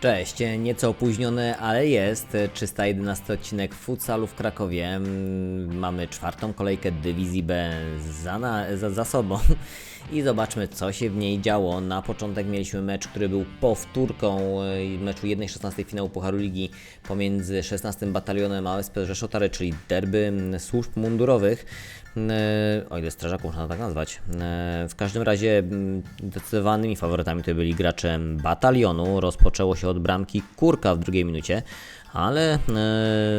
Cześć, nieco opóźniony, ale jest 311 odcinek futsalu w Krakowie. Mm, Mamy czwartą kolejkę dywizji B za, na, za, za sobą i zobaczmy co się w niej działo. Na początek mieliśmy mecz, który był powtórką e, meczu 1-16 finału Pucharu Ligi pomiędzy 16 Batalionem ASP Rzeszotary, czyli derby służb mundurowych. E, O ile strażaków można tak nazwać. E, W każdym razie zdecydowanymi faworytami to byli gracze batalionu. Rozpoczęło się od bramki Kurka w drugiej minucie, ale e,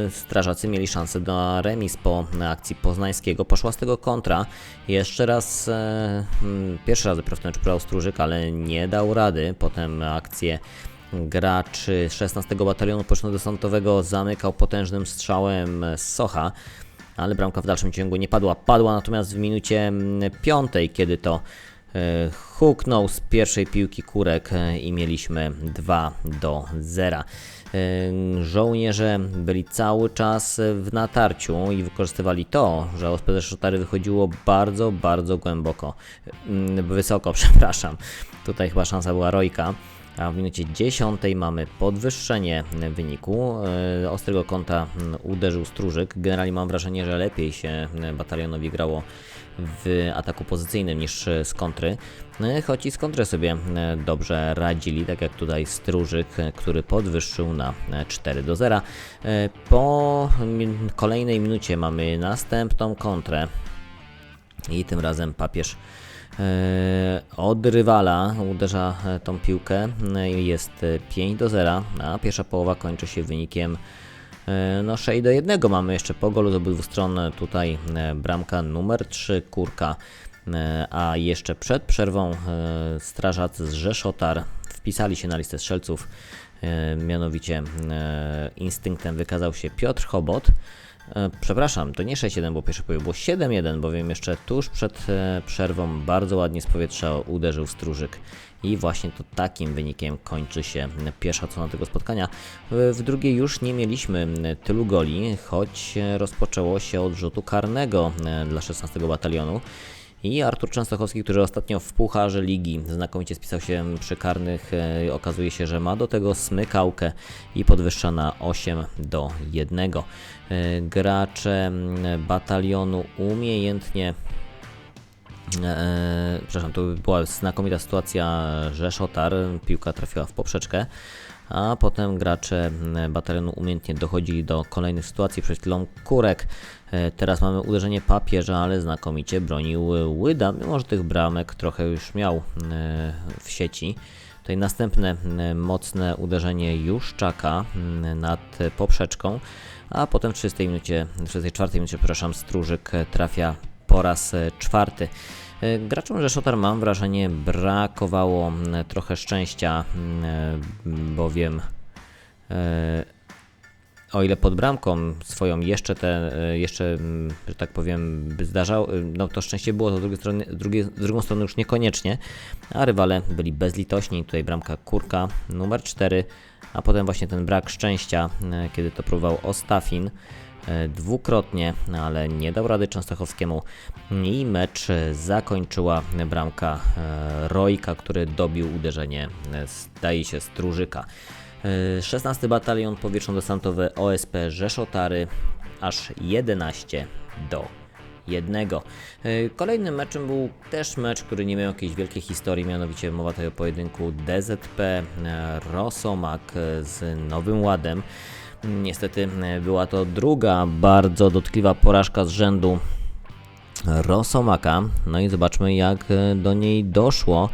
strażacy mieli szansę na remis po akcji Poznańskiego. Poszła z tego kontra. Jeszcze raz, e, mm, pierwszy raz dopiero w tym próbował Stróżyk, ale nie dał rady. Potem akcję gracz 16 Batalionu Pocztno-Desantowego zamykał potężnym strzałem Socha ale bramka w dalszym ciągu nie padła. Padła natomiast w minucie mm, piątej, kiedy to e, huknął z pierwszej piłki kurek i mieliśmy 2 do 0. Żołnierze byli cały czas w natarciu i wykorzystywali to, że OSP Szotary wychodziło bardzo, bardzo głęboko, wysoko, przepraszam. Tutaj chyba szansa była Rojka. A w minucie 10 mamy podwyższenie wyniku. E, Ostrego kąta uderzył Stróżyk. Generalnie mam wrażenie, że lepiej się batalionowi grało w ataku pozycyjnym niż e, z kontry. E, Choć i z kontry sobie e, dobrze radzili, tak jak tutaj Stróżyk, e, który podwyższył na e, 4 do 0. E, Po kolejnej minucie mamy następną kontrę. I tym razem papież od rywala uderza tą piłkę. i Jest e, 5 do 0, a pierwsza połowa kończy się wynikiem no 6 do 1. Mamy jeszcze po golu z obydwu stron e, tutaj e, bramka numer 3 Kurka. E, A jeszcze przed przerwą e, strażacy z Rzeszotar wpisali się na listę strzelców. E, Mianowicie e, instynktem wykazał się Piotr Chobot. E, Przepraszam, to nie 6-1 było pierwsze połowie, było 7-1, bowiem jeszcze tuż przed e, przerwą bardzo ładnie z powietrza uderzył Stróżyk. I właśnie to takim wynikiem kończy się pierwsza odsłona tego spotkania. W drugiej już nie mieliśmy tylu goli, choć rozpoczęło się od rzutu karnego dla 16 batalionu. I Artur Częstochowski, który ostatnio w Pucharze Ligi znakomicie spisał się przy karnych, e, okazuje się, że ma do tego smykałkę i podwyższa na 8 do 1. E, Gracze batalionu umiejętnie E, przepraszam, to była znakomita sytuacja Rzeszotar, piłka trafiła w poprzeczkę, a potem gracze m, batalionu umiejętnie dochodzili do kolejnych sytuacji, przed chwilą Kurek, e, teraz mamy uderzenie papieża, ale znakomicie bronił Łyda, mimo że tych bramek trochę już miał e, w sieci. Tutaj następne mocne uderzenie Juszczaka nad poprzeczką, a potem w 30 minucie, w 34 minucie, przepraszam, Stróżyk trafia po raz e, czwarty. E, Graczom Rzeszotar mam wrażenie brakowało trochę szczęścia, e, bowiem o ile pod bramką swoją jeszcze te, jeszcze, że tak powiem, by zdarzało, e, no to szczęście było, to z drugiej strony, drugie, z drugą stroną już niekoniecznie, a rywale byli bezlitośni, tutaj bramka Kurka numer 4, a potem właśnie ten brak szczęścia, kiedy to próbował Ostafin, dwukrotnie, ale nie dał rady Częstochowskiemu i mecz e, zakończyła bramka e, Rojka, który dobił uderzenie, e, zdaje się, Stróżyka. E, 16 Batalion Powietrzno-Desantowy OSP Rzeszotary aż 11 do 1. E, Kolejnym meczem był też mecz, który nie miał jakiejś wielkiej historii, mianowicie mowa tutaj o pojedynku DZP e, Rosomak e, z Nowym Ładem. Niestety e, była to druga bardzo dotkliwa porażka z rzędu Rosomaka. No i zobaczmy jak e, do niej doszło.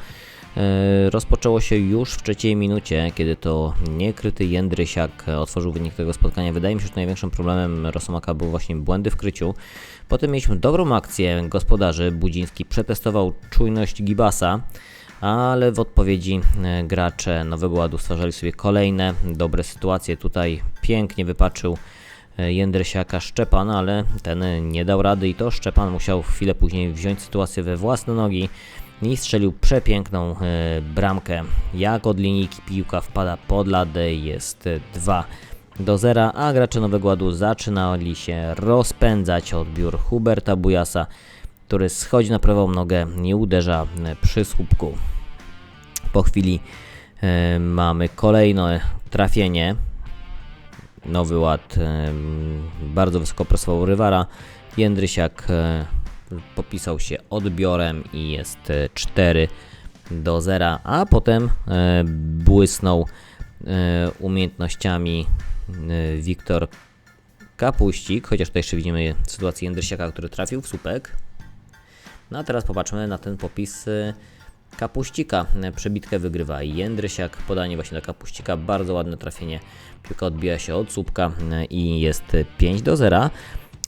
E, Rozpoczęło się już w trzeciej minucie, kiedy to niekryty Jędrysiak otworzył wynik tego spotkania. Wydaje mi się, że największym problemem Rosomaka był właśnie błędy w kryciu. Potem mieliśmy dobrą akcję gospodarzy. Budziński przetestował czujność Gibasa, ale w odpowiedzi e, gracze Nowego Ładu stwarzali sobie kolejne dobre sytuacje. Tutaj pięknie wypaczył e, Jędrysiaka Szczepan, ale ten nie dał rady i to Szczepan musiał chwilę później wziąć sytuację we własne nogi i strzelił przepiękną e, bramkę. Jak od linijki piłka wpada pod ladę jest e, 2 do 0, a gracze Nowego Ładu zaczynali się rozpędzać odbiór Huberta Bujasa, który schodzi na prawą nogę i uderza przy słupku. Po chwili e, mamy kolejne, trafienie. Nowy ład e, bardzo wysoko presował rywala. Jędrysiak e, popisał się odbiorem i jest e, 4 do 0, a potem e, błysnął e, umiejętnościami e, Wiktor Kapuścik, chociaż tutaj jeszcze widzimy sytuację Jędrysiaka, który trafił w słupek. No a teraz popatrzmy na ten popis y, Kapuścika. Przebitkę wygrywa Jędrysiak, podanie właśnie do Kapuścika, bardzo ładne trafienie. Piłka odbija się od słupka i jest 5 do 0.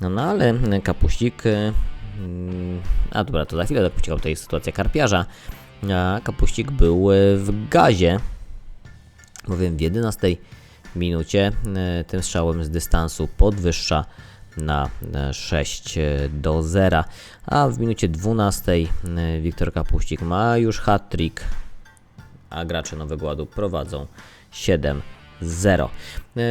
No ale Kapuścik... mm, A dobra, to za chwilę do Kapuścika, tutaj jest sytuacja karpiarza. A Kapuścik był w gazie, bowiem w 11 minucie e, tym strzałem z dystansu podwyższa na e, 6 do 0, a w minucie 12 e, Wiktor Kapuścik ma już hat-trick, a gracze Nowego Ładu prowadzą 7-0. E,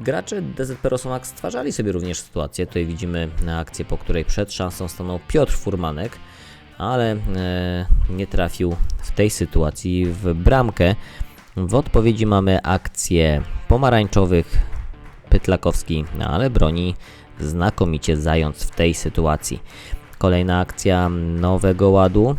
Gracze DZP Rosomak stwarzali sobie również sytuację. Tutaj widzimy akcję, po której przed szansą stanął Piotr Furmanek, ale e, nie trafił w tej sytuacji w bramkę. W odpowiedzi mamy akcję pomarańczowych Pytlakowski, no ale broni znakomicie zając w tej sytuacji. Kolejna akcja nowego ładu.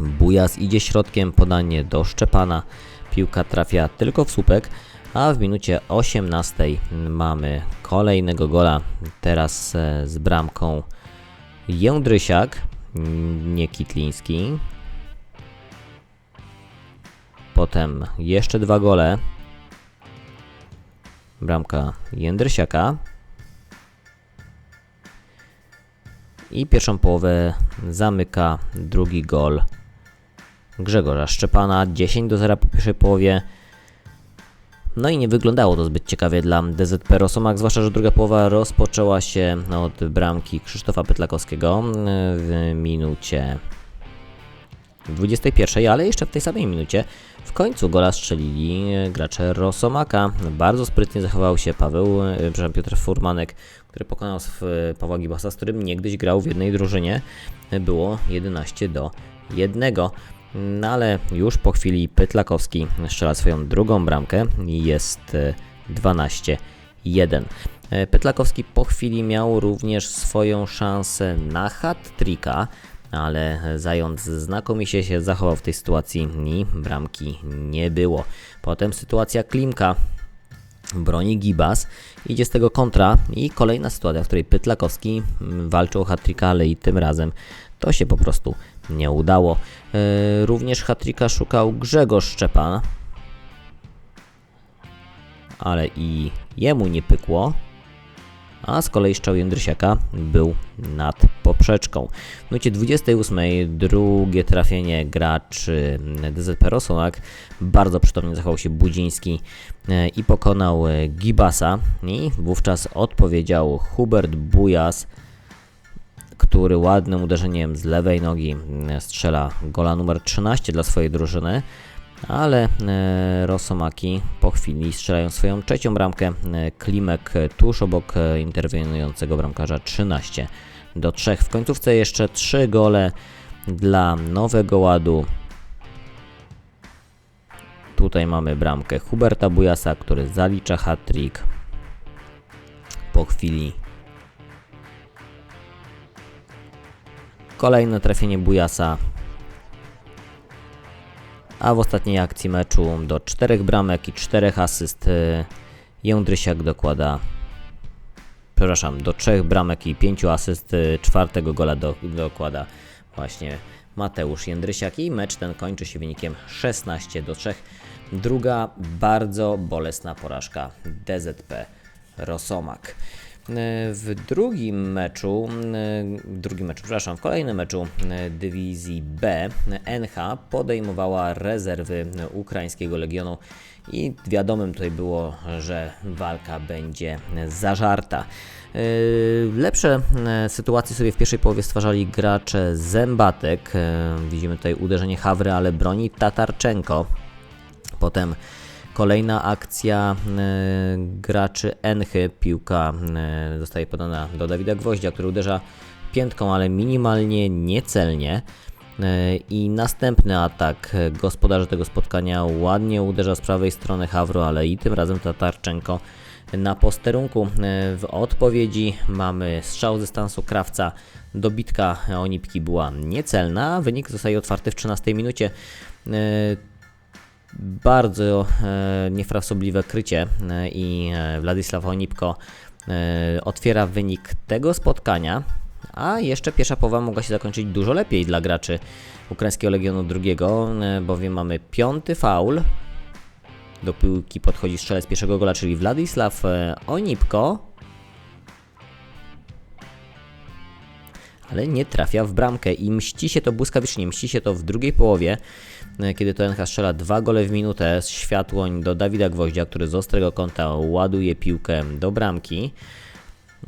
Bujas idzie środkiem, podanie do Szczepana. Piłka trafia tylko w słupek, a w minucie 18 mamy kolejnego gola. Teraz e, z bramką Jędrysiak, nie Kitliński. Potem jeszcze dwa gole. Bramka Jędrysiaka. I pierwszą połowę zamyka drugi gol Grzegorza Szczepana. 10 do 0 po pierwszej połowie. No i nie wyglądało to zbyt ciekawie dla DZP Rosomak, zwłaszcza, że druga połowa rozpoczęła się od bramki Krzysztofa Pytlakowskiego w minucie 21, ale jeszcze w tej samej minucie w końcu gola strzelili gracze Rosomaka. Bardzo sprytnie zachował się Paweł, e, przepraszam, Piotr Furmanek, który pokonał sw- Pawła Gibasa, z którym niegdyś grał w jednej drużynie. Było 11 do 1. No ale już po chwili Pytlakowski strzela swoją drugą bramkę i jest e, 12-1. E, Pytlakowski po chwili miał również swoją szansę na hat-tricka, ale Zając znakomicie się zachował w tej sytuacji i bramki nie było. Potem sytuacja Klimka broni Gibas, idzie z tego kontra i kolejna sytuacja, w której Pytlakowski mm, walczył o hat ale i tym razem to się po prostu nie udało. E, Również hat szukał Grzegorz Szczepan, ale i jemu nie pykło a z kolei strzał Jędrysiaka był nad poprzeczką. W minucie 28 drugie trafienie graczy DZP Rosołak. Bardzo przytomnie zachował się Budziński e, i pokonał e, Gibasa i wówczas odpowiedział Hubert Bujas, który ładnym uderzeniem z lewej nogi e, strzela gola numer 13 dla swojej drużyny ale e, Rosomaki po chwili strzelają swoją trzecią bramkę. E, Klimek tuż obok e, interweniującego bramkarza 13 do 3. W końcówce jeszcze 3 gole dla Nowego Ładu. Tutaj mamy bramkę Huberta Bujasa, który zalicza hat-trick po chwili. Kolejne trafienie Bujasa a w ostatniej akcji meczu do czterech bramek i czterech asyst y, Jędrysiak dokłada przepraszam, do trzech bramek i pięciu asyst y, czwartego gola do, dokłada właśnie Mateusz Jędrysiak i mecz ten kończy się wynikiem 16 do 3. Druga bardzo bolesna porażka DZP Rosomak. W drugim meczu, drugim meczu, przepraszam, w kolejnym meczu dywizji B NH podejmowała rezerwy ukraińskiego legionu i wiadomym tutaj było, że walka będzie zażarta. Lepsze sytuacje sobie w pierwszej połowie stwarzali gracze Zębatek. Widzimy tutaj uderzenie Hawry, ale broni Tatarczenko. Potem Kolejna akcja e, graczy Enchy. Piłka e, zostaje podana do Dawida Gwoździa, który uderza piętką, ale minimalnie niecelnie. E, I następny atak gospodarza tego spotkania ładnie uderza z prawej strony Hawro, ale i tym razem Tatarczenko na posterunku. W odpowiedzi mamy strzał z dystansu Krawca. Dobitka Onipki była niecelna. Wynik zostaje otwarty w 13 minucie. Bardzo e, niefrasobliwe krycie e, i e, Władysław Onipko otwiera wynik tego spotkania. A jeszcze pierwsza połowa mogła się zakończyć dużo lepiej dla graczy ukraińskiego Legionu II, bowiem mamy piąty faul. Do piłki podchodzi strzelec pierwszego gola, czyli Władysław Onipko. Ale nie trafia w bramkę i mści się to błyskawicznie, mści się to w drugiej połowie, kiedy to NH strzela dwa gole w minutę światłoń do Dawida Gwoździa, który z ostrego kąta ładuje piłkę do bramki.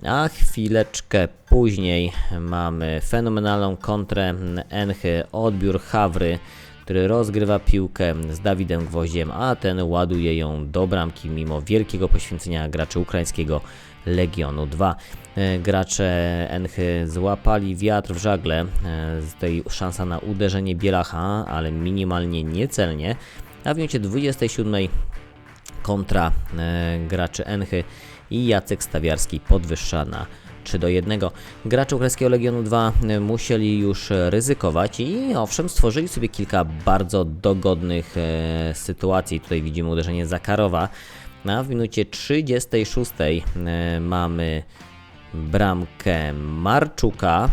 A chwileczkę później mamy fenomenalną kontrę Enchy, odbiór Hawry, który rozgrywa piłkę z Dawidem Gwoździem, a ten ładuje ją do bramki mimo wielkiego poświęcenia graczy ukraińskiego Legionu 2. E, Gracze Enchy złapali wiatr w żagle, e, z tej szansa na uderzenie Bielacha, ale minimalnie niecelnie, a w minucie 27 kontra e, graczy Enchy i Jacek Stawiarski podwyższa na 3 do 1. Gracze Ukraińskiego Legionu 2 e, musieli już ryzykować i owszem stworzyli sobie kilka bardzo dogodnych e, sytuacji. Tutaj widzimy uderzenie Zakarowa. A w minucie 36 e, mamy bramkę Marczuka.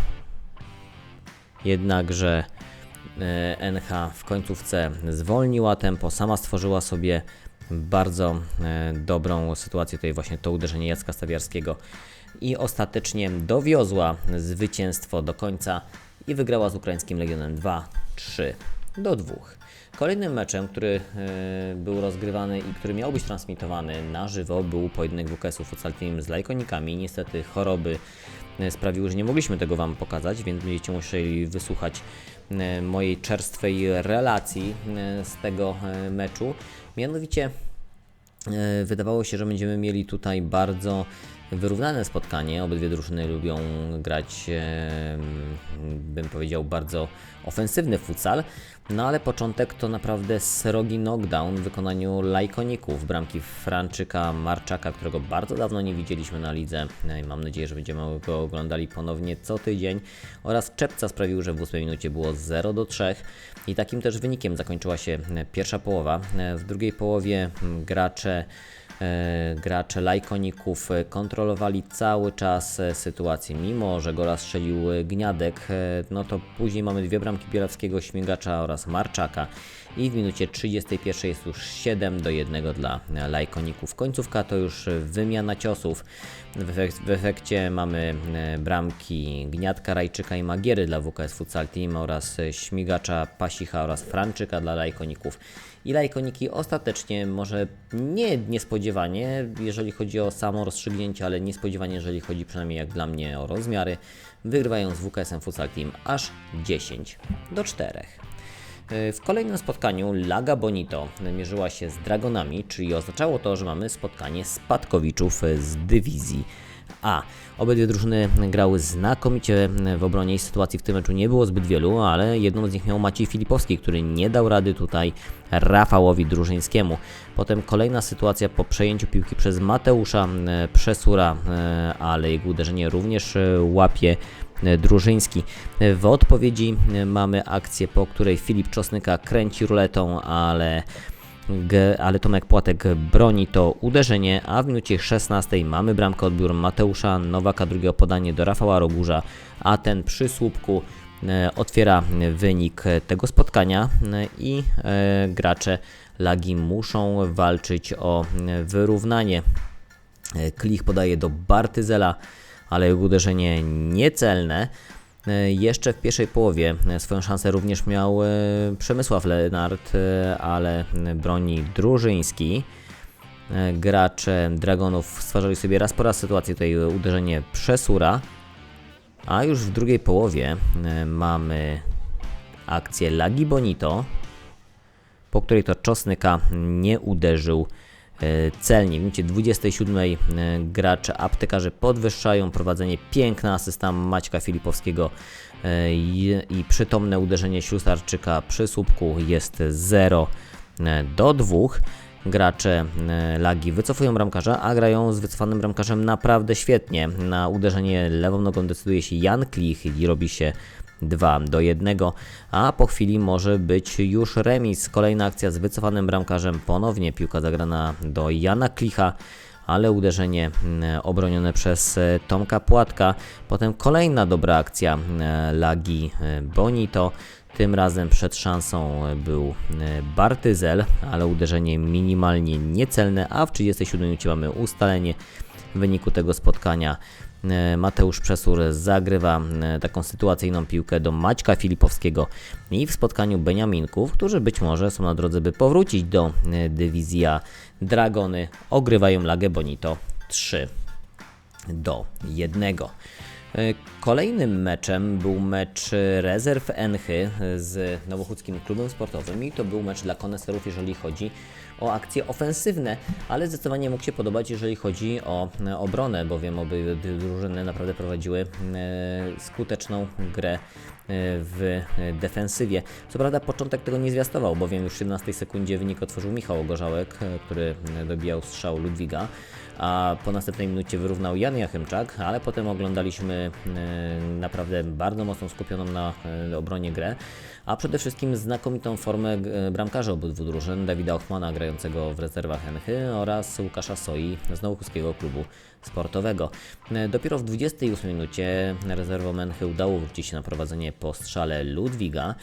Jednakże e, NH w końcówce zwolniła tempo, sama stworzyła sobie bardzo e, dobrą sytuację, tutaj właśnie to uderzenie Jacka Stawiarskiego i ostatecznie dowiozła zwycięstwo do końca i wygrała z ukraińskim Legionem 2 3 do 2. Kolejnym meczem, który e, był rozgrywany i który miał być transmitowany na żywo, był pojedynek WKS-u Futsal z Lajkonikami. Niestety choroby e, sprawiły, że nie mogliśmy tego Wam pokazać, więc będziecie musieli wysłuchać e, mojej czerstwej relacji z tego meczu. Mianowicie Wydawało się, że będziemy mieli tutaj bardzo wyrównane spotkanie. Obydwie drużyny lubią grać, bym powiedział, bardzo ofensywny futsal. No ale początek to naprawdę srogi knockdown w wykonaniu lajkoników. Bramki Franczyka Marczaka, którego bardzo dawno nie widzieliśmy na lidze. I Mam nadzieję, że będziemy go oglądali ponownie co tydzień. Oraz Czepca sprawił, że w 8 minucie było 0 do 3. I takim też wynikiem zakończyła się pierwsza połowa. E, W drugiej połowie gracze gracze lajkoników e, kontrolowali cały czas e, sytuację, mimo że gola strzelił e, Gniadek, e, no to później mamy dwie bramki Bielawskiego, Śmigacza oraz Marczaka i w minucie 31 jest już 7 do 1 dla e, lajkoników. Końcówka to już e, wymiana ciosów. W, efek- w efekcie mamy e, bramki Gniadka, Rajczyka i Magiery dla WKS Futsal Team oraz e, Śmigacza, Pasicha oraz Franczyka dla lajkoników. I lajkoniki ostatecznie, może nie niespodziewanie, jeżeli chodzi o samo rozstrzygnięcie, ale niespodziewanie, jeżeli chodzi przynajmniej jak dla mnie o rozmiary, wygrywają z WKS-em Futsal Team aż 10 do 4. W kolejnym spotkaniu Laga Bonito mierzyła się z Dragonami, czyli oznaczało to, że mamy spotkanie spadkowiczów z dywizji A. Obydwie drużyny grały znakomicie w obronie i sytuacji w tym meczu nie było zbyt wielu, ale jedną z nich miał Maciej Filipowski, który nie dał rady tutaj Rafałowi Drużyńskiemu. Potem kolejna sytuacja po przejęciu piłki przez Mateusza e, Przesura, e, ale jego uderzenie również e, łapie Drużyński. W odpowiedzi mamy akcję, po której Filip Czosnyka kręci ruletą, ale ale Tomek Płatek broni to uderzenie, a w minucie 16 mamy bramkę odbiór Mateusza Nowaka, drugiego podanie do Rafała Rogurza, a ten przy słupku e, otwiera wynik tego spotkania e, i e, gracze Lagi muszą walczyć o wyrównanie. Klich podaje do Bartyzela, ale uderzenie niecelne. E, Jeszcze w pierwszej połowie e, swoją szansę również miał e, Przemysław Lenart, ale broni Drużyński. Gracze Dragonów stwarzali sobie raz po raz sytuację, tutaj uderzenie Przesura. A już w drugiej połowie mamy akcję Lagi Bonito, po której to Czosnyka nie uderzył celnie. W minucie 27 e, gracze aptekarze podwyższają prowadzenie. Piękna asysta Maćka Filipowskiego e, i, i przytomne uderzenie Ślusarczyka przy słupku jest 0 e, do 2. Gracze e, Lagi wycofują bramkarza, a grają z wycofanym bramkarzem naprawdę świetnie. Na uderzenie lewą nogą decyduje się Jan Klich i robi się 2 do 1, a po chwili może być już remis. Kolejna akcja z wycofanym bramkarzem, ponownie piłka zagrana do Jana Klicha, ale uderzenie mm, obronione przez e, Tomka Płatka. Potem kolejna dobra akcja e, Lagi e, Bonito. Tym razem przed szansą był Bartyzel, ale uderzenie minimalnie niecelne, a w 37 minucie mamy ustalenie w wyniku tego spotkania. E, Mateusz Przesur zagrywa e, taką sytuacyjną piłkę do Maćka Filipowskiego i w spotkaniu Beniaminków, którzy być może są na drodze, by powrócić do e, dywizja Dragony, ogrywają Lagę Bonito 3 do 1. Kolejnym meczem był mecz rezerw Enchy z Nowochódzkim Klubem Sportowym i to był mecz dla koneserów, jeżeli chodzi o akcje ofensywne, ale zdecydowanie mógł się podobać, jeżeli chodzi o e, obronę, bowiem obie drużyny naprawdę prowadziły e, skuteczną grę w defensywie. Co prawda początek tego nie zwiastował, bowiem już w 17 sekundzie wynik otworzył Michał Ogorzałek, który dobijał strzał Ludwiga a po następnej minucie wyrównał Jan Jachymczak, ale potem oglądaliśmy naprawdę bardzo mocno skupioną na obronie grę a przede wszystkim znakomitą formę e, bramkarza obydwu drużyn, Dawida Ochmana grającego w rezerwach Enchy oraz Łukasza Soi z Nowochódzkiego Klubu Sportowego. E, dopiero w 28 minucie rezerwom Enchy udało wrócić się na prowadzenie po strzale Ludwiga,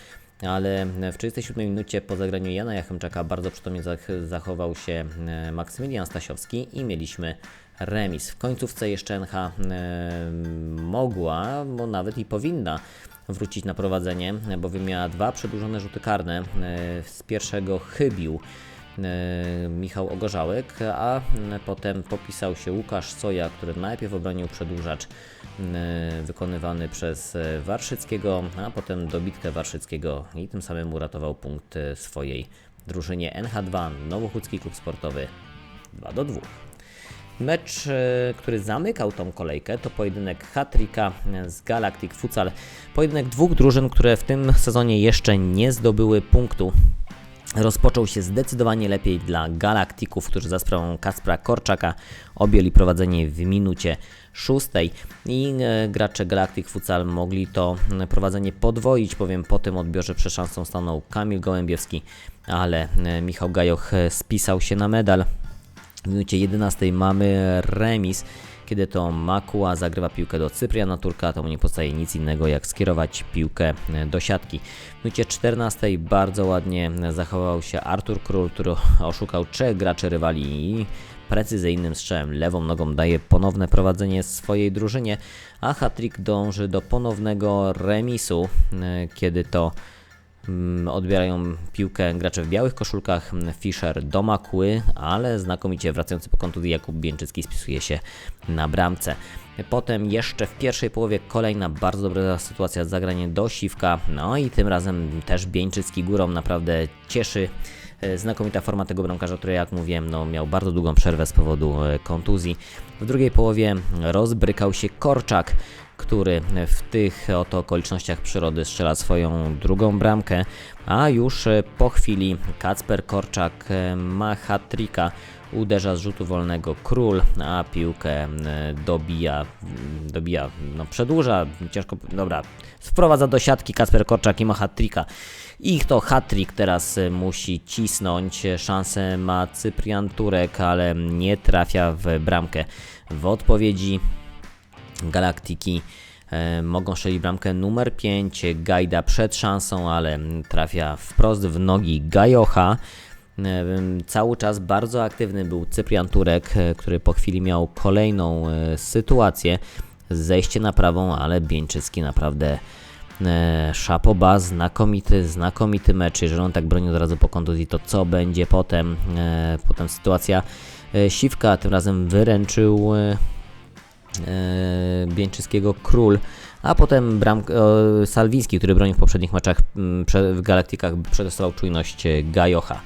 ale w 37 minucie po zagraniu Jana Jachemczaka bardzo przytomnie zachował się e, Maksymilian Stasiowski i mieliśmy remis. W końcówce jeszcze NH mogła, bo nawet i powinna wrócić na prowadzenie, bowiem miała dwa przedłużone rzuty karne. E, z pierwszego chybił e, Michał Ogorzałek, a potem popisał się Łukasz Soja, który najpierw obronił przedłużacz e, wykonywany przez Warszyckiego, a potem dobitkę Warszyckiego i tym samym uratował punkt swojej drużynie NH2 Nowochódzki Klub Sportowy 2 do 2. Mecz, e, który zamykał tą kolejkę, to pojedynek Hatrika z Galactic Futsal. Pojedynek dwóch drużyn, które w tym sezonie jeszcze nie zdobyły punktu. Rozpoczął się zdecydowanie lepiej dla Galaktików, którzy za sprawą Kaspra Korczaka objęli prowadzenie w minucie szóstej. I e, gracze Galactic Futsal mogli to prowadzenie podwoić, powiem po tym odbiorze przed szansą stanął Kamil Gołębiewski, ale e, Michał Gajoch spisał się na medal. W minucie 11 mamy remis, kiedy to Makua zagrywa piłkę do Cypriana Turka, to mu nie pozostaje nic innego jak skierować piłkę do siatki. W minucie 14 bardzo ładnie zachował się Artur Król, który oszukał trzech graczy rywali i precyzyjnym strzałem lewą nogą daje ponowne prowadzenie swojej drużynie, a Hattrick dąży do ponownego remisu, kiedy to odbierają piłkę gracze w białych koszulkach, Fischer do Makły, ale znakomicie wracający po kontuzji Jakub Bieńczycki spisuje się na bramce. Potem jeszcze w pierwszej połowie kolejna bardzo dobra sytuacja, zagranie do Siwka, no i tym razem też Bieńczycki górą naprawdę cieszy. E, znakomita forma tego bramkarza, który jak mówiłem, no, miał bardzo długą przerwę z powodu e, kontuzji. W drugiej połowie rozbrykał się Korczak, który w tych oto okolicznościach przyrody strzela swoją drugą bramkę, a już po chwili Kacper Korczak ma hat-tricka, uderza z rzutu wolnego król, a piłkę dobija, dobija, no przedłuża, ciężko, dobra, wprowadza do siatki Kacper Korczak i ma hat-tricka. Ich to hat-trick teraz musi cisnąć, szansę ma Cyprian Turek, ale nie trafia w bramkę. W odpowiedzi Galaktiki e, mogą strzelić bramkę numer 5. Gajda przed szansą, ale trafia wprost w nogi Gajocha. E, cały czas bardzo aktywny był Cyprian Turek, e, który po chwili miał kolejną sytuację. Zejście na prawą, ale Bieńczycki naprawdę szapoba, znakomity, znakomity mecz. Jeżeli on tak broni od razu po kontuzji, to co będzie potem? Potem sytuacja Siwka tym razem wyręczył Bieńczyckiego Król, a potem bram, e, Salwiński, który bronił w poprzednich meczach w Galaktykach, przetestował czujność Gajocha.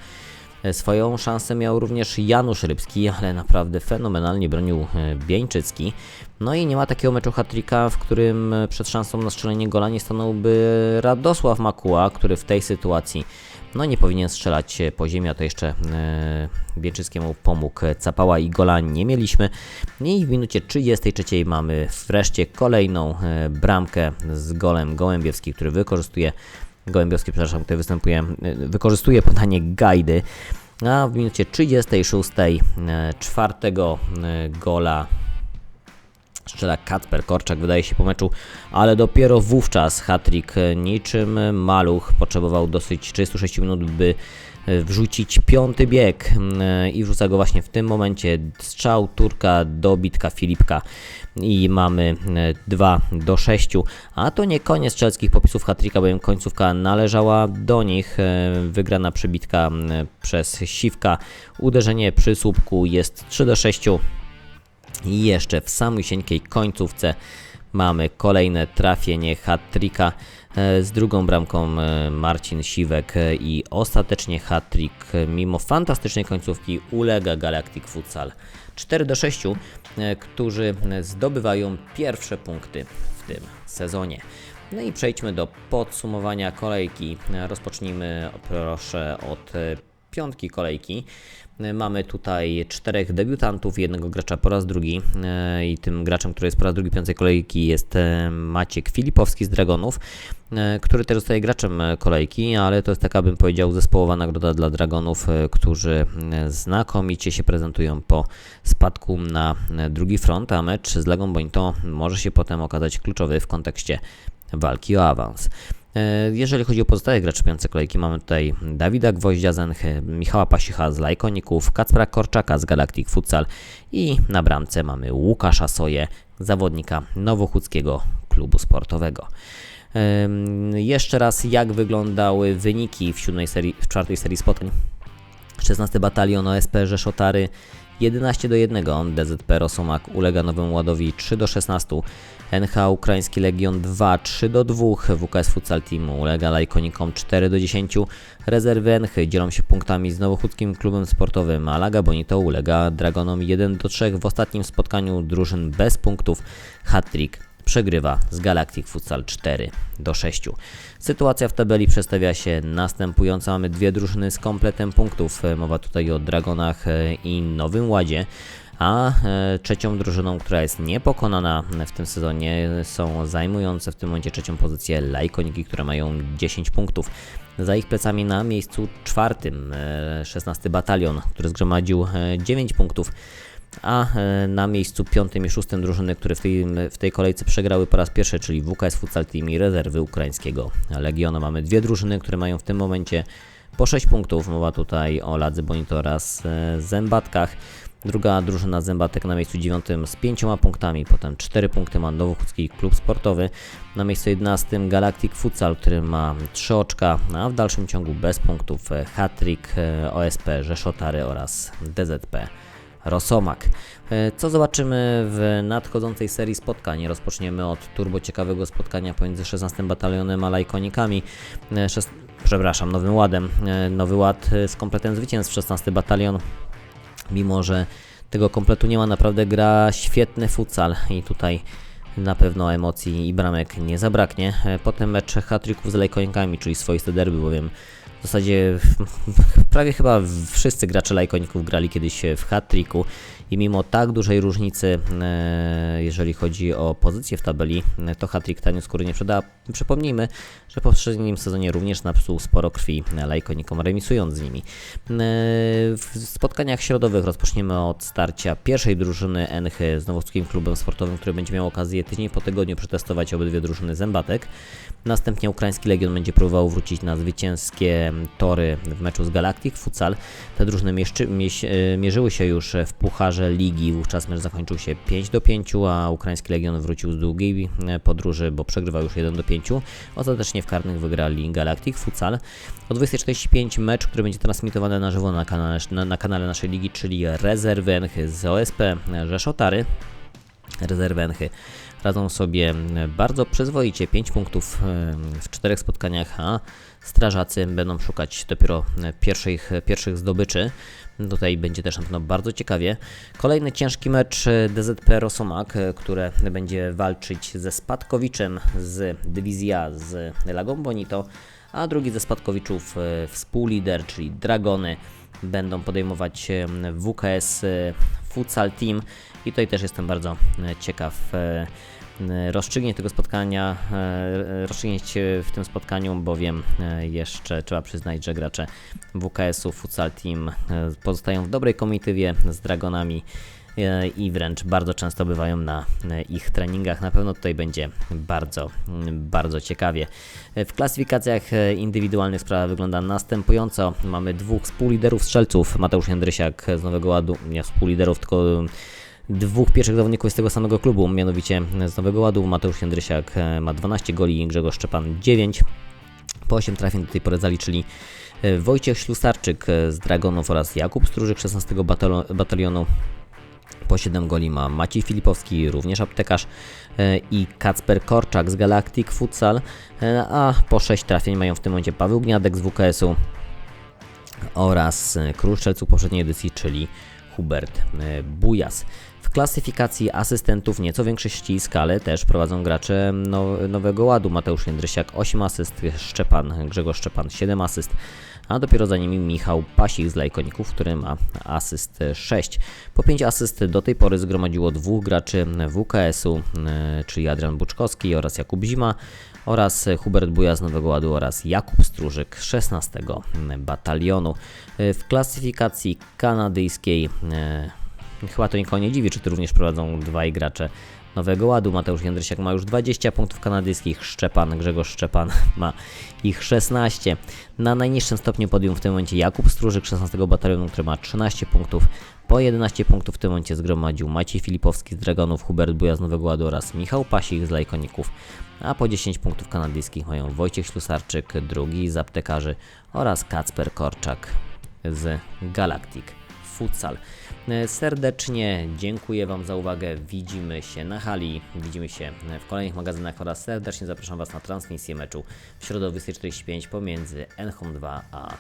E, Swoją szansę miał również Janusz Rybski, ale naprawdę fenomenalnie bronił e, Bieńczycki. No i nie ma takiego meczu hat-tricka, w którym e, przed szansą na strzelenie gola nie stanąłby Radosław Makuła, który w tej sytuacji no nie powinien strzelać po ziemi, a to jeszcze e, Bieńczyckiemu pomógł Capała i gola nie mieliśmy. I w minucie 33 mamy wreszcie kolejną e, bramkę z golem Gołębiewski, który wykorzystuje Gołębiowski, przepraszam, który występuje, e, wykorzystuje podanie Gajdy. A w minucie 36 e, czwartego gola strzela Kacper Korczak, wydaje się po meczu, ale dopiero wówczas hattrick niczym maluch potrzebował dosyć 36 minut, by wrzucić piąty bieg e, i wrzuca go właśnie w tym momencie. Strzał Turka, dobitka Filipka i mamy 2 do 6, a to nie koniec strzelskich popisów hatrika, bowiem końcówka należała do nich. E, Wygrana przebitka m, przez Siwka, uderzenie przy słupku jest 3 do 6. I jeszcze w samysieńkiej końcówce mamy kolejne trafienie hat-tricka e, z drugą bramką e, Marcin Siwek e, i ostatecznie hat-trick mimo fantastycznej końcówki ulega Galactic Futsal 4 do 6, e, którzy zdobywają pierwsze punkty w tym sezonie. No i przejdźmy do podsumowania kolejki. Rozpocznijmy proszę od piątki kolejki. E, Mamy tutaj czterech debiutantów, jednego gracza po raz drugi e, i tym graczem, który jest po raz drugi piątej kolejki jest e, Maciek Filipowski z Dragonów, który też zostaje graczem kolejki, ale to jest taka bym powiedział zespołowa nagroda dla Dragonów, którzy znakomicie się prezentują po spadku na drugi front, a mecz z Legą Bońto może się potem okazać kluczowy w kontekście walki o awans. E, Jeżeli chodzi o pozostałych graczy piącej kolejki, mamy tutaj Dawida Gwoździa z Michała Pasicha z Lajkoników, Kacpra Korczaka z Galactic Futsal i na bramce mamy Łukasza Soję, zawodnika Nowochódzkiego Klubu Sportowego. Jeszcze raz, jak wyglądały wyniki w, siódmej serii, w czwartej serii spotkań 16 batalion OSP Rzeszotary 11 do 1, DZP Rosomak ulega nowemu ładowi 3 do 16, NH Ukraiński Legion 2 3 do 2, WKS Futsal Team ulega Lajkonikom 4 do 10, rezerwy NH dzielą się punktami z Nowochódzkim Klubem Sportowym, a Laga Bonito ulega Dragonom 1 do 3 w ostatnim spotkaniu drużyn bez punktów, hat-trick przegrywa z Galactic Futsal 4 do 6. Sytuacja w tabeli przedstawia się następująco. Mamy dwie drużyny z kompletem punktów. E, Mowa tutaj o Dragonach e, i Nowym Ładzie. A e, trzecią drużyną, która jest niepokonana w tym sezonie, są zajmujące w tym momencie trzecią pozycję Lajkoniki, które mają 10 punktów. Za ich plecami na miejscu czwartym e, 16 batalion, który zgromadził e, 9 punktów a e, na miejscu piątym i szóstym drużyny, które w tej, w tej kolejce przegrały po raz pierwszy, czyli WKS Futsal Team i rezerwy ukraińskiego Legionu. Mamy dwie drużyny, które mają w tym momencie po 6 punktów. Mowa tutaj o Ladzy Bonito oraz e, Zębatkach. Druga drużyna Zębatek na miejscu dziewiątym z pięcioma punktami, potem 4 punkty ma Nowochódzki Klub Sportowy. Na miejscu 11 Galactic Futsal, który ma 3 oczka, a w dalszym ciągu bez punktów e, Hattrick, OSP Rzeszotary oraz DZP Rosomak. E, Co zobaczymy w nadchodzącej serii spotkań? Rozpoczniemy od turbo ciekawego spotkania pomiędzy 16 Batalionem a Lajkonikami. E, szes- Przepraszam, Nowym Ładem. E, Nowy Ład z kompletem zwycięstw 16 Batalion. Mimo, że tego kompletu nie ma, naprawdę gra świetny futsal i tutaj na pewno emocji i bramek nie zabraknie. Potem mecz hatryków z Lajkonikami, czyli swoiste derby, bowiem w zasadzie prawie chyba wszyscy gracze Lajkoników grali kiedyś w hat-tricku i mimo tak dużej różnicy, e, jeżeli chodzi o pozycję w tabeli, to hat-trick taniu skóry nie przeda. Przypomnijmy, że w poprzednim sezonie również napsuł sporo krwi Lajkonikom, remisując z nimi. E, W spotkaniach środowych rozpoczniemy od starcia pierwszej drużyny NH z Nowochódzkim Klubem Sportowym, który będzie miał okazję tydzień po tygodniu przetestować obydwie drużyny Zębatek. Następnie Ukraiński Legion będzie próbował wrócić na zwycięskie tory w meczu z Galactic Futsal. Te drużyny mieś, e, mierzyły się już w pucharze ligi, wówczas mecz zakończył się 5 do 5, a Ukraiński Legion wrócił z długiej e, podróży, bo przegrywał już 1 do 5. Ostatecznie w karnych wygrali Galactic Futsal. O 20.45 mecz, który będzie transmitowany na żywo na kanale, na, na kanale naszej ligi, czyli rezerwy NH z OSP Rzeszotary. rezerwy Enchy radzą sobie bardzo przyzwoicie, 5 punktów e, w czterech spotkaniach, a strażacy będą szukać dopiero pierwszych, pierwszych zdobyczy. Tutaj będzie też na pewno bardzo ciekawie. Kolejny ciężki mecz DZP Rosomak, które będzie walczyć ze Spadkowiczem z dywizji A, z Lagą Bonito, a drugi ze Spadkowiczów e, współlider, czyli Dragony, będą podejmować e, WKS e, Futsal Team i tutaj też jestem bardzo ciekaw rozstrzygnięć tego spotkania, e, rozstrzygnięć e, w tym spotkaniu, bowiem e, jeszcze trzeba przyznać, że gracze WKS-u Futsal Team e, pozostają w dobrej komitywie z Dragonami e, i wręcz bardzo często bywają na e, ich treningach. Na pewno tutaj będzie bardzo, bardzo ciekawie. E, W klasyfikacjach e, indywidualnych sprawa wygląda następująco. Mamy dwóch współliderów strzelców, Mateusz Jędrysiak z Nowego Ładu, nie współliderów, tylko dwóch pierwszych zawodników z tego samego klubu, mianowicie z Nowego Ładu. Mateusz Jędrysiak e, ma 12 goli, Grzegorz Szczepan 9. Po 8 trafień do tej pory zaliczyli e, Wojciech Ślusarczyk e, z Dragonów oraz Jakub Stróżyk 16 batalo- batalionu. Po 7 goli ma Maciej Filipowski, również aptekarz i Kacper Korczak z Galactic Futsal, a po 6 trafień mają w tym momencie Paweł Gniadek z WKS-u oraz król strzelców poprzedniej edycji, czyli Hubert Bujas. Klasyfikacji asystentów nieco większy ścisk, ale też prowadzą gracze no, Nowego Ładu. Mateusz Jędrysiak 8 asyst, Szczepan, Grzegorz Szczepan 7 asyst, a dopiero za nimi Michał Pasik z Lajkoników, który ma asyst 6. Po 5 asyst do tej pory zgromadziło dwóch graczy WKS-u, e, czyli Adrian Buczkowski oraz Jakub Zima oraz Hubert Buja z Nowego Ładu oraz Jakub Stróżyk z 16 batalionu. E, W klasyfikacji kanadyjskiej e, chyba to nikogo nie dziwi, czy tu również prowadzą dwaj gracze Nowego Ładu. Mateusz Jędrysiak ma już 20 punktów kanadyjskich, Szczepan, Grzegorz Szczepan ma ich 16. Na najniższym stopniu podium w tym momencie Jakub Stróżyk 16 batalionu, który ma 13 punktów. Po 11 punktów w tym momencie zgromadził Maciej Filipowski z Dragonów, Hubert Buja z Nowego Ładu oraz Michał Pasik z Lajkoników. A po 10 punktów kanadyjskich mają Wojciech Ślusarczyk, drugi z aptekarzy oraz Kacper Korczak z Galactic Futsal. E, Serdecznie dziękuję Wam za uwagę. Widzimy się na hali, widzimy się w kolejnych magazynach oraz serdecznie zapraszam Was na transmisję meczu w środę o 20.45 pomiędzy Enchom 2 a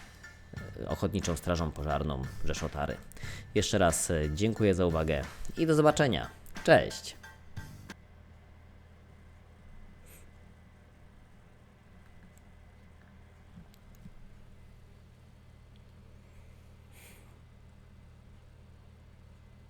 e, Ochotniczą Strażą Pożarną Rzeszotary. Jeszcze raz e, dziękuję za uwagę i do zobaczenia. Cześć!